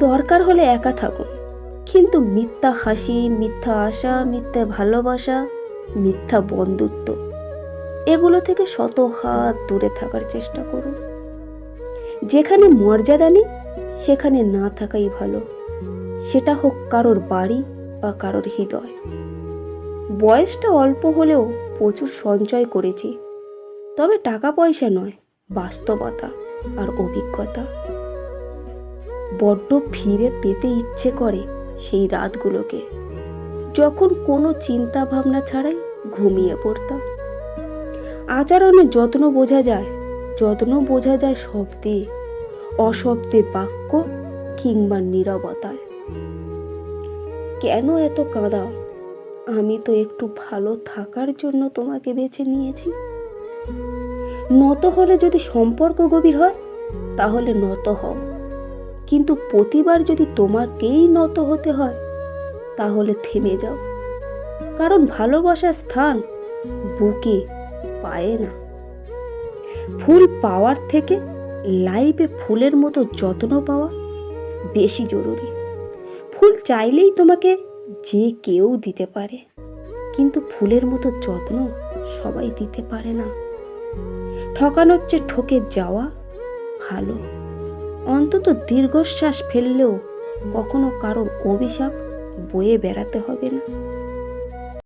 দরকার হলে একা থাকুন কিন্তু মিথ্যা হাসি, মিথ্যা আশা, মিথ্যা ভালোবাসা, মিথ্যা বন্ধুত্ব, এগুলো থেকে শত হাত দূরে থাকার চেষ্টা করুন যেখানে মর্যাদা নেই, সেখানে না থাকাই ভালো। সেটা হোক কারোর বাড়ি বা কারোর হৃদয়। বয়সটা অল্প হলেও প্রচুর সঞ্চয় করেছি। তবে টাকা পয়সা নয়, বাস্তবতা আর অভিজ্ঞতা। বড্ড ফিরে পেতে ইচ্ছে করে সেই রাতগুলোকে। যখন কোনো চিন্তা ভাবনা ছাড়াই ঘুমিয়ে পড়তাম। আচরণে যত্ন বোঝা যায়, যত্ন বোঝা যায় শব্দে, অশব্দে বাক্য কিংবা নীরবতায়। কেন এত কাঁদাও আমি তো একটু ভালো থাকার জন্য তোমাকে বেছে নিয়েছি। নত হলে যদি সম্পর্ক গভীর হয়, তাহলে নত হও। কিন্তু প্রতিবার যদি তোমাকেই নত হতে হয়, তাহলে থেমে যাও। কারণ ভালোবাসার স্থান বুকে পায় না। ফুল পাওয়ার থেকে লাইফে ফুলের মতো যত্ন পাওয়া বেশি জরুরি। ফুল চাইলেই তোমাকে যে কেউ দিতে পারে, কিন্তু ফুলের মতো যত্ন সবাই দিতে পারে না। ঠকানোর চেয়ে ঠকে যাওয়া ভালো। অন্তত দীর্ঘশ্বাস ফেললেও কখনো কারোর অভিশাপ বয়ে বেড়াতে হবে না।